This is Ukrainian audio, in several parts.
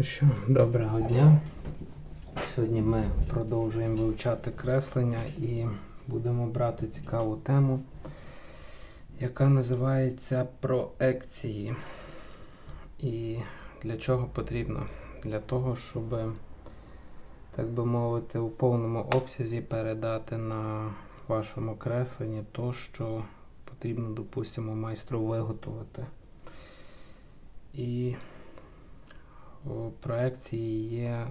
Ну що, доброго дня. Сьогодні ми продовжуємо вивчати креслення і будемо брати цікаву тему, яка називається проекції. І для чого потрібно? Для того, щоб, так би мовити, у повному обсязі передати на вашому кресленні то, що потрібно, допустимо, майстру виготовити. І проекції є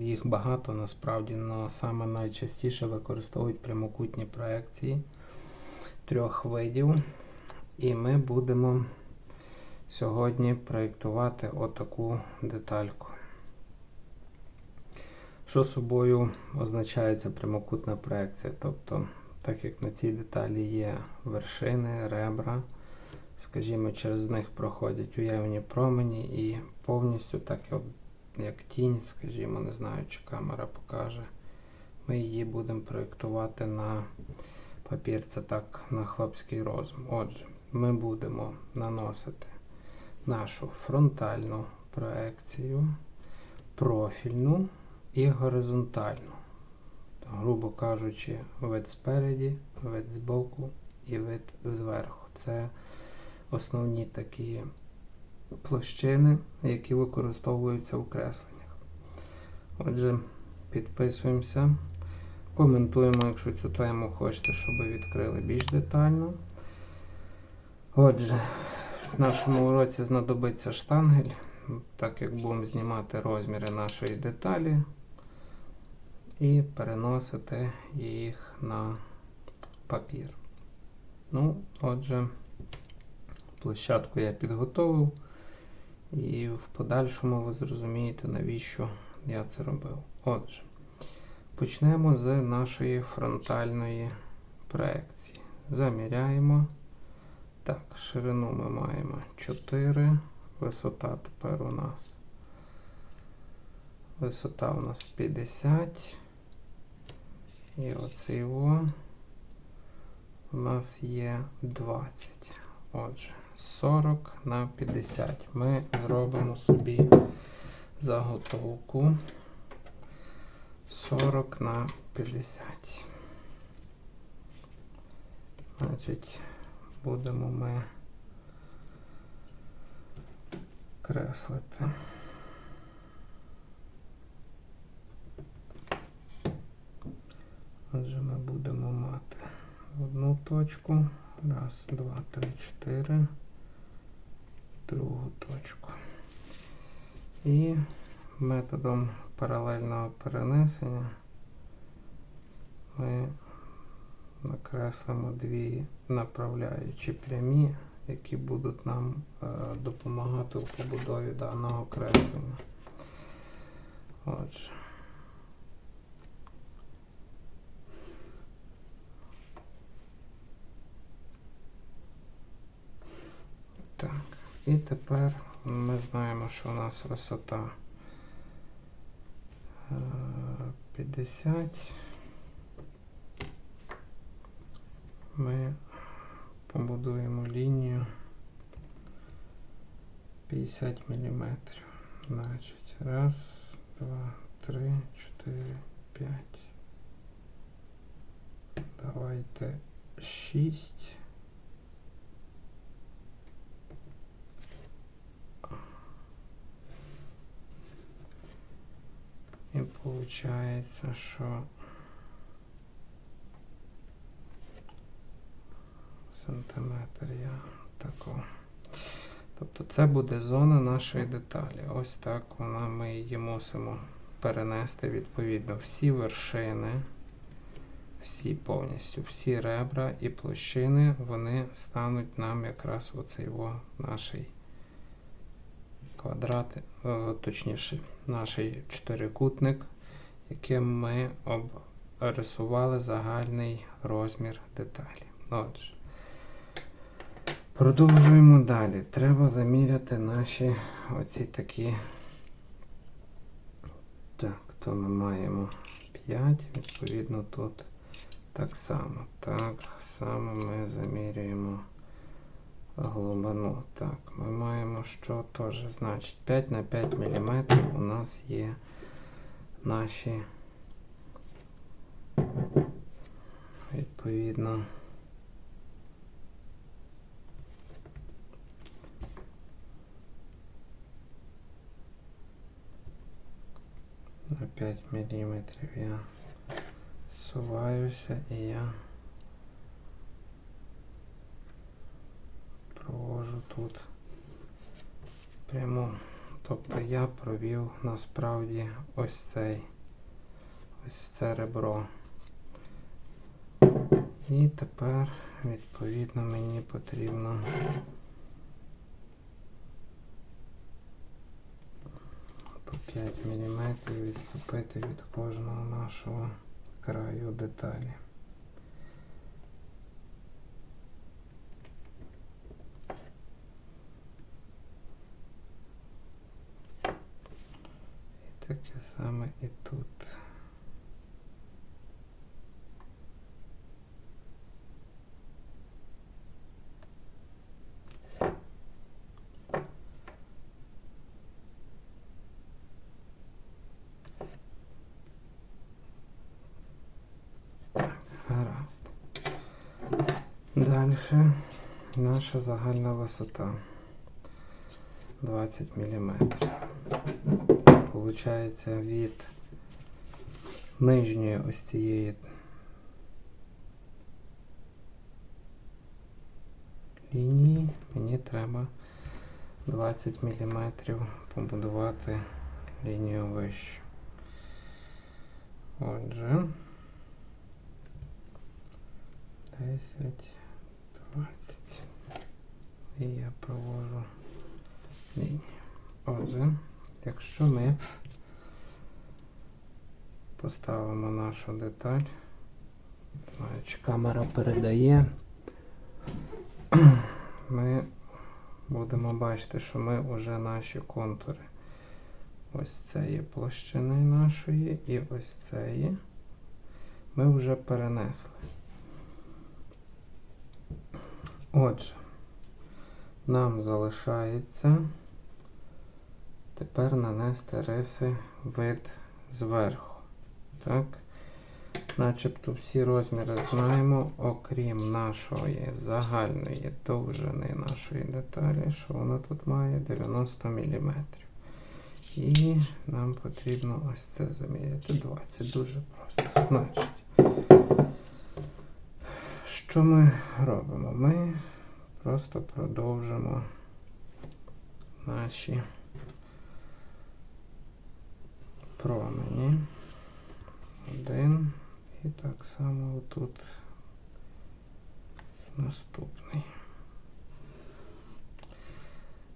їх багато насправді, але саме найчастіше використовують прямокутні проекції трьох видів. І ми будемо сьогодні проєктувати отаку детальку. Що собою означає ця прямокутна проекція? Тобто, так як на цій деталі є вершини, ребра, скажімо, через них проходять уявні промені і повністю, так як, тінь, скажімо, не знаю, чи камера покаже, ми її будемо проєктувати на папір, це так на хлопський розум. Отже, ми будемо наносити нашу фронтальну проекцію, профільну і горизонтальну. Грубо кажучи, вид спереді, вид збоку і вид зверху. Це основні такі площини, які використовуються в кресленнях. Отже, підписуємося, коментуємо, якщо цю тему хочете, щоб відкрили більш детально. Отже, в нашому уроці знадобиться штангель, так як будемо знімати розміри нашої деталі і переносити їх на папір. Ну, отже, площадку я підготовив, і в подальшому ви зрозумієте, навіщо я це робив. Отже, почнемо з нашої фронтальної проекції. Заміряємо. Так, ширину ми маємо 4, висота тепер у нас. Висота у нас 50. І оцей о у нас є 20. Отже, 40 на 50. Ми зробимо собі заготовку 40 на 50. Значить, будемо ми креслити. Отже, ми будемо мати одну точку. Раз, два, три, чотири. Другу точку. І методом паралельного перенесення ми накреслимо дві направляючі прямі, які будуть нам е, допомагати у побудові даного креслення. Отже. Так, і тепер ми знаємо, що у нас висота е, 50. Ми побудуємо лінію 50 мм. Значить, раз, два, три, чотири, п'ять. Давайте шість. І виходить, що сантиметр я тако. Тобто це буде зона нашої деталі. Ось так вона ми її мусимо перенести відповідно всі вершини, всі повністю, всі ребра і площини, вони стануть нам якраз оцей о, нашій квадрат, е, точніше, наш чотирикутник, яким ми обрисували загальний розмір деталі. Отже. Продовжуємо далі. Треба заміряти наші оці такі. Так, то ми маємо 5, відповідно, тут так само. Так само ми замірюємо глибину. Так, ми маємо, що теж значить 5 на 5 мм у нас є наші відповідно. На 5 мм я суваюся і я провожу тут прямо. Тобто я провів насправді ось цей ось це ребро. І тепер, відповідно, мені потрібно по 5 мм відступити від кожного нашого краю деталі. Саме і тут. Далі наша загальна висота 20 мм. Получається від нижньої ось цієї лінії мені треба 20 мм побудувати лінію вищу. Отже. 10, 20. І я провожу лінію. Отже, якщо ми поставимо нашу деталь, знаю, чи камера передає, ми будемо бачити, що ми вже наші контури ось цієї площини нашої і ось цієї ми вже перенесли. Отже, нам залишається тепер нанести риси вид зверху. Так? Начебто всі розміри знаємо, окрім нашої загальної довжини нашої деталі, що вона тут має 90 мм. І нам потрібно ось це заміряти 20. Дуже просто. Значить, що ми робимо? Ми просто продовжимо наші промені. Один. І так само отут наступний.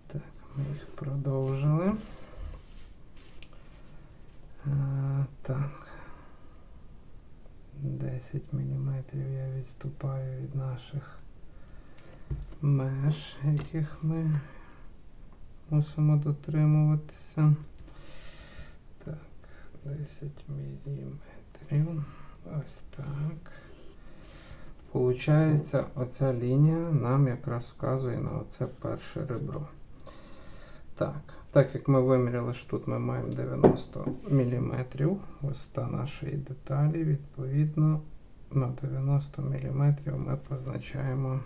Так, ми їх продовжили. А, так. 10 мм я відступаю від наших меж, яких ми мусимо дотримуватися. Так, 10 мм. Ось так. Получається, оця лінія нам якраз вказує на оце перше ребро. Так, так як ми виміряли, що тут ми маємо 90 мм, висота нашої деталі, відповідно, на 90 мм ми позначаємо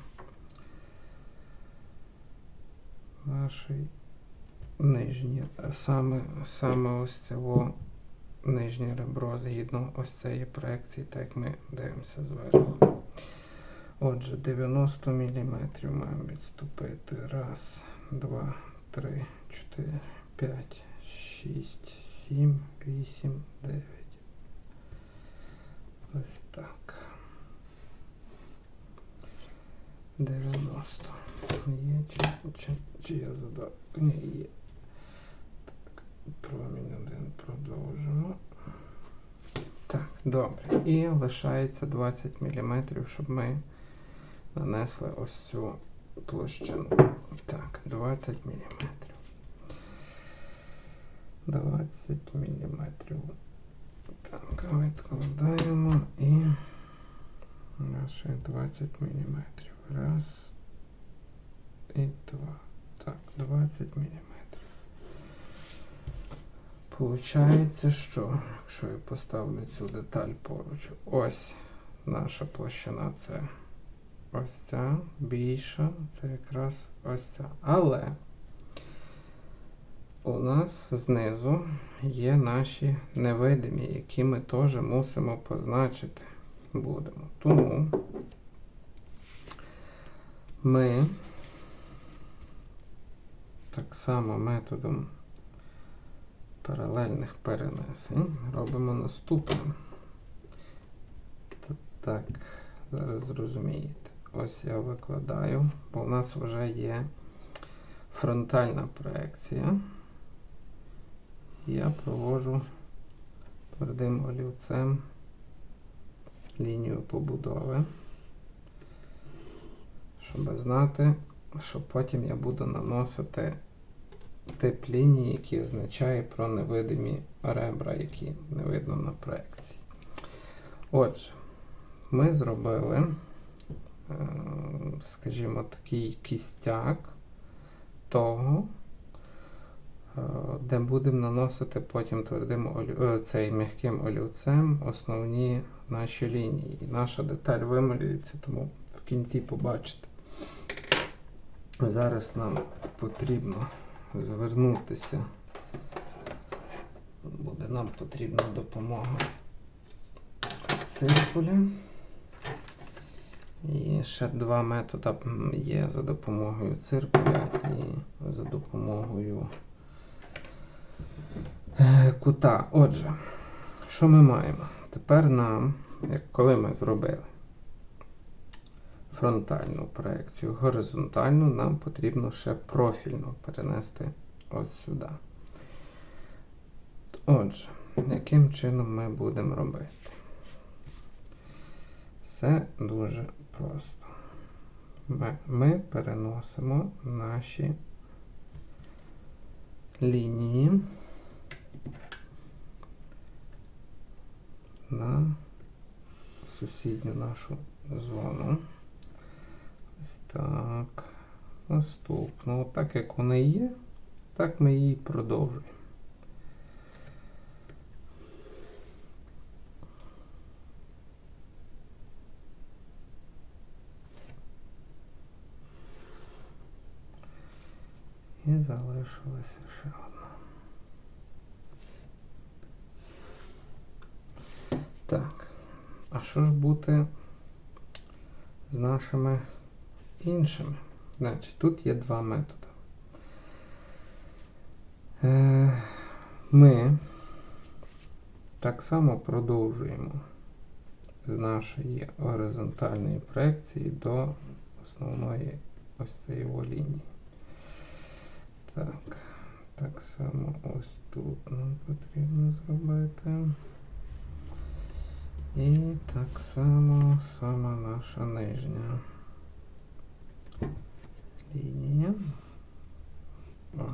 наш нижній, саме, саме ось цього нижнє ребро згідно ось цієї проекції, так як ми дивимося зверху. Отже, 90 мм маємо відступити. Раз, два, три. 4, 5, 6, 7, 8, 9. Ось так. 90. Є чи, чи, чи я задав? Ні, є. Промінь один продовжимо. Так, добре. І лишається 20 мм, щоб ми нанесли ось цю площину. Так, 20 мм. 20 мм. Так, відкладаємо і наші 20 мм. Раз. і два. Так, 20 мм. Получається, що якщо я поставлю цю деталь поруч, ось наша площина це ось ця, більша, це якраз ось ця. Але у нас знизу є наші невидимі, які ми теж мусимо позначити будемо. Тому ми так само методом паралельних перенесень робимо наступне. Так, зараз зрозумієте. Ось я викладаю, бо в нас вже є фронтальна проекція. Я провожу твердим олівцем лінію побудови, щоб знати, що потім я буду наносити тип лінії, який означає про невидимі ребра, які не видно на проекції. Отже, ми зробили, е, скажімо, такий кістяк того, е, де будемо наносити потім твердим е, цей м'яким олівцем основні наші лінії. Наша деталь вималюється, тому в кінці побачите. Зараз нам потрібно звернутися. Буде нам потрібна допомога циркуля. І ще два методи є за допомогою циркуля і за допомогою е, кута. Отже, що ми маємо? Тепер нам, як коли ми зробили фронтальну проекцію, горизонтальну, нам потрібно ще профільно перенести от сюди. Отже, яким чином ми будемо робити? Все дуже просто. Ми, ми переносимо наші лінії на сусідню нашу зону. Так. Наступно. Так як вона є, так ми її продовжуємо. І залишилася ще одна. Так. А що ж бути з нашими іншими? Значить, тут є два методи. Е, Ми так само продовжуємо з нашої горизонтальної проекції до основної ось цієї лінії. Так, так само ось тут нам потрібно зробити. І так само сама наша нижня лінія. О.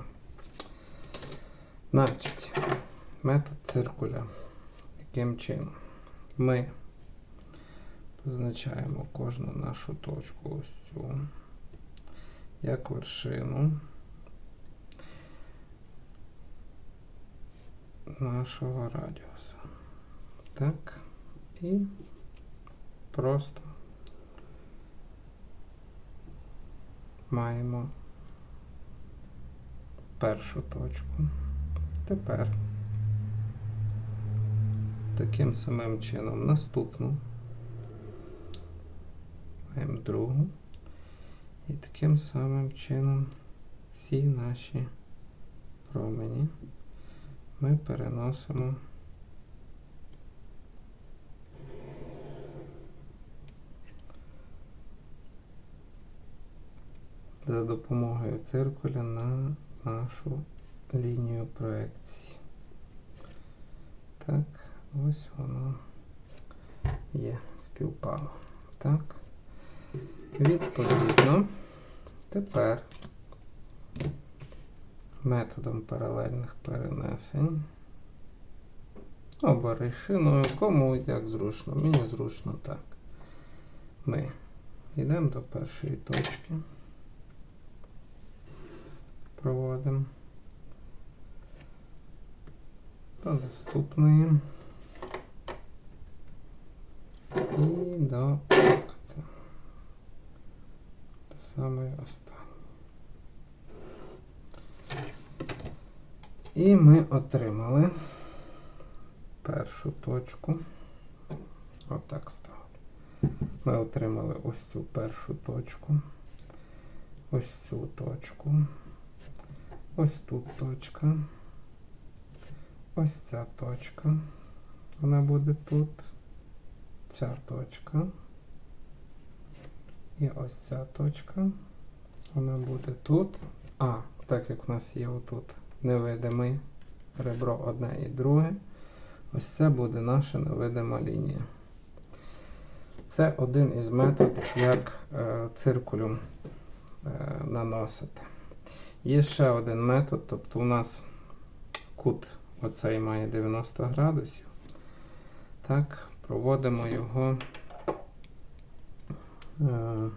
Значить, метод циркуля. Яким чином? Ми позначаємо кожну нашу точку ось цю як вершину нашого радіуса. Так. І просто маємо першу точку. Тепер таким самим чином наступну. Маємо другу. І таким самим чином всі наші промені ми переносимо. За допомогою циркуля на нашу лінію проекції. Так, ось воно є, співпало. Так. Відповідно, тепер методом паралельних перенесень або рішиною комусь як зручно, мені зручно так. Ми йдемо до першої точки проводимо. До наступної. І до це. До самої останньої. І ми отримали першу точку. Отак ставлю. Ми отримали ось цю першу точку. Ось цю точку. Ось тут точка. Ось ця точка. Вона буде тут. Ця точка. І ось ця точка. Вона буде тут. А, так як в нас є отут невидимий ребро одне і друге. Ось це буде наша невидима лінія. Це один із методів, як е, циркулем е, наносити. Є ще один метод, тобто у нас кут оцей має 90 градусів. Так, проводимо його е,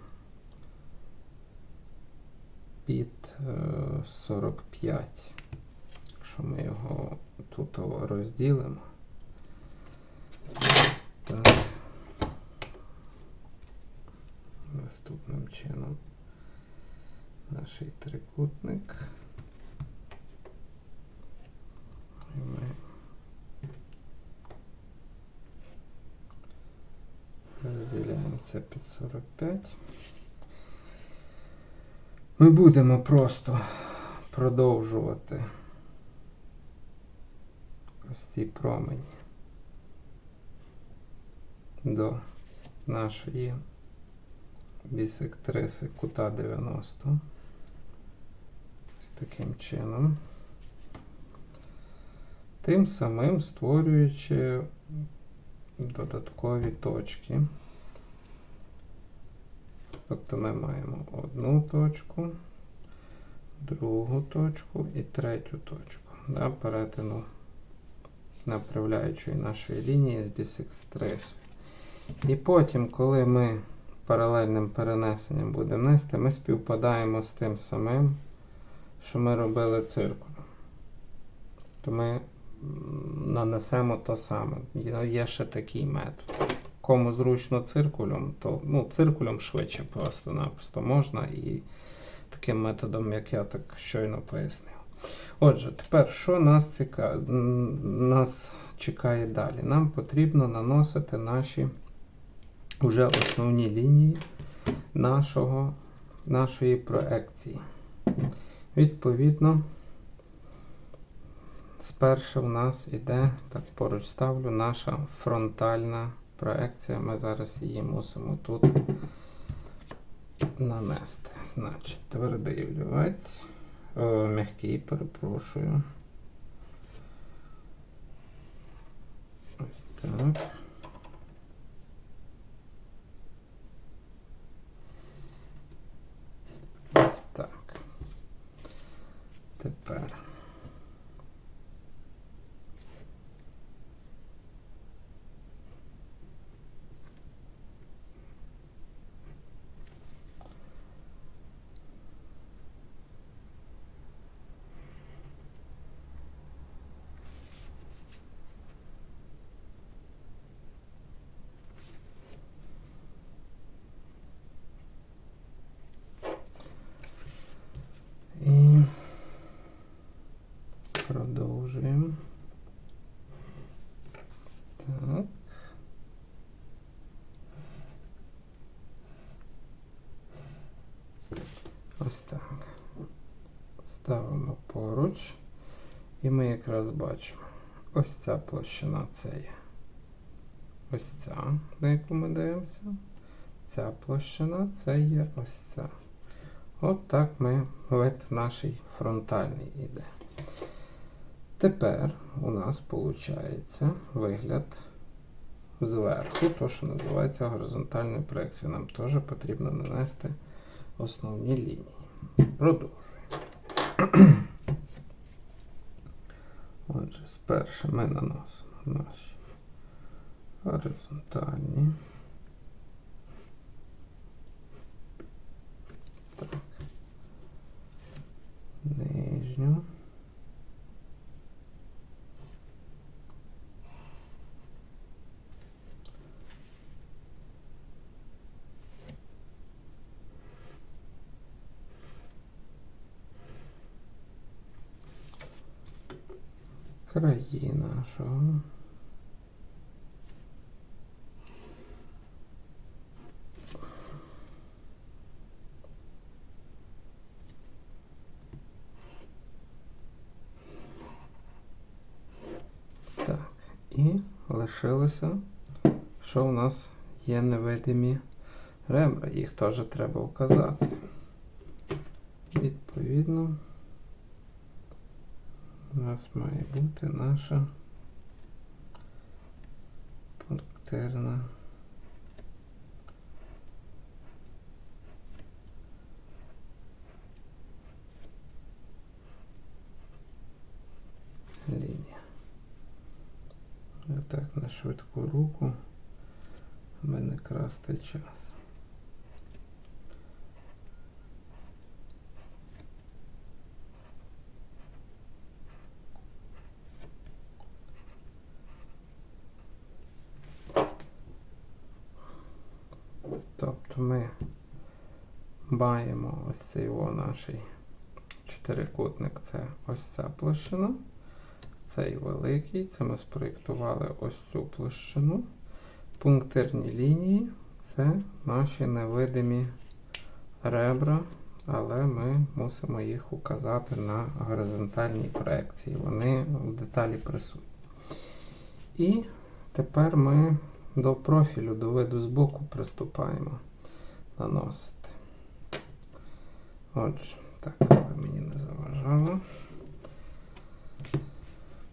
під е, 45. Якщо ми його тут розділимо. Так. Наступним чином наш трикутник. І ми розділяємо це під 45. Ми будемо просто продовжувати ось ці промені до нашої бісектриси кута 90. Таким чином. Тим самим створюючи додаткові точки. Тобто ми маємо одну точку, другу точку і третю точку да, перетину направляючої нашої лінії з бісекстрисою. І потім, коли ми паралельним перенесенням будемо нести, ми співпадаємо з тим самим, що ми робили циркулем. То ми нанесемо то саме. Є ще такий метод. Кому зручно циркулем, то ну, циркулем швидше просто-напросто можна і таким методом, як я так щойно пояснив. Отже, тепер, що нас, ціка... нас чекає далі? Нам потрібно наносити наші вже основні лінії нашого, нашої проекції. Відповідно, спершу в нас іде, так поруч ставлю, наша фронтальна проекція. Ми зараз її мусимо тут нанести. Значить, твердий олівець, О, м'який, перепрошую. Ось так. Ось так. Тепер. І продовжуємо. Так. Ось так. Ставимо поруч. І ми якраз бачимо. Ось ця площина це є. Ось ця, на яку ми дивимося. Ця площина це є ось ця. От так ми вид наш фронтальний іде. Тепер у нас виходить вигляд зверху, то, що називається горизонтальною проекцією. Нам теж потрібно нанести основні лінії. Продовжуємо. Отже, спершу ми наносимо наші горизонтальні. Так. Краї нашого. Так, і лишилося, що у нас є невидимі ребра. Їх теж треба вказати. Відповідно, у нас має бути наша пунктирна лінія. Отак на швидку руку, аби не красти час. Тобто ми маємо ось цей о наш чотирикутник, це ось ця площина. Цей великий, це ми спроєктували ось цю площину. Пунктирні лінії це наші невидимі ребра, але ми мусимо їх указати на горизонтальній проекції. Вони в деталі присутні. І тепер ми до профілю, до виду збоку приступаємо наносити. Отже, так, але мені не заважало.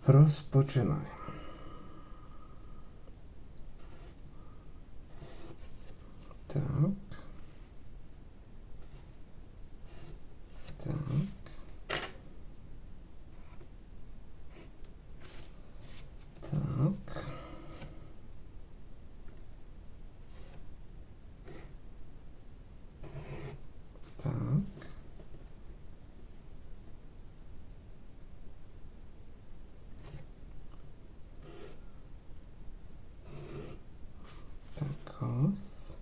Розпочинаємо. Так. Так. Так. Так. Так, ось.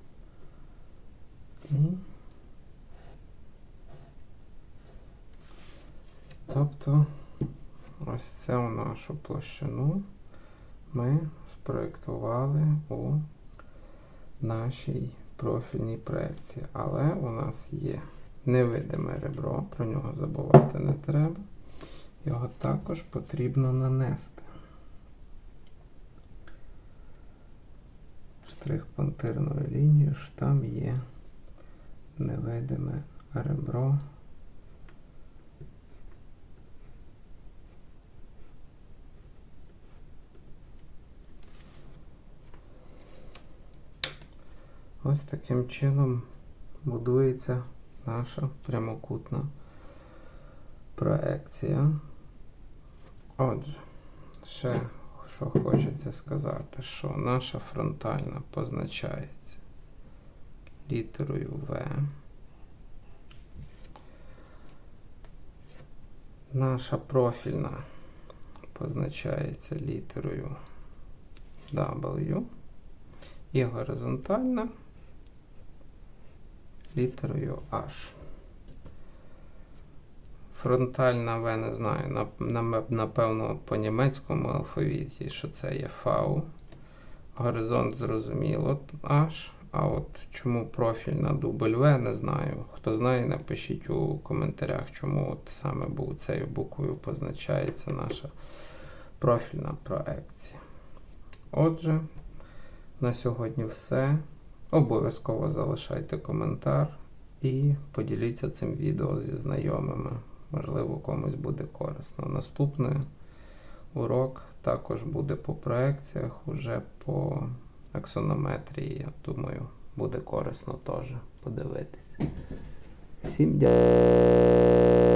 І. Тобто ось цю нашу площину ми спроєктували у нашій профільній проекції. Але у нас є невидиме ребро, про нього забувати не треба. Його також потрібно нанести. Штрих пунктирною лінією, що там є невидиме ребро. Ось таким чином будується наша прямокутна проекція. Отже, ще що хочеться сказати, що наша фронтальна позначається літерою В. Наша профільна позначається літерою W і горизонтальна літерою H. Фронтальна В не знаю, напевно, по німецькому алфавіті, що це є V. Горизонт зрозуміло H. А от чому профільна W, не знаю. Хто знає, напишіть у коментарях, чому от саме цією буквою позначається наша профільна проекція. Отже, на сьогодні все. Обов'язково залишайте коментар і поділіться цим відео зі знайомими. Можливо, комусь буде корисно. Наступний урок також буде по проекціях, уже по аксонометрії. Я думаю, буде корисно теж подивитися. Всім дякую.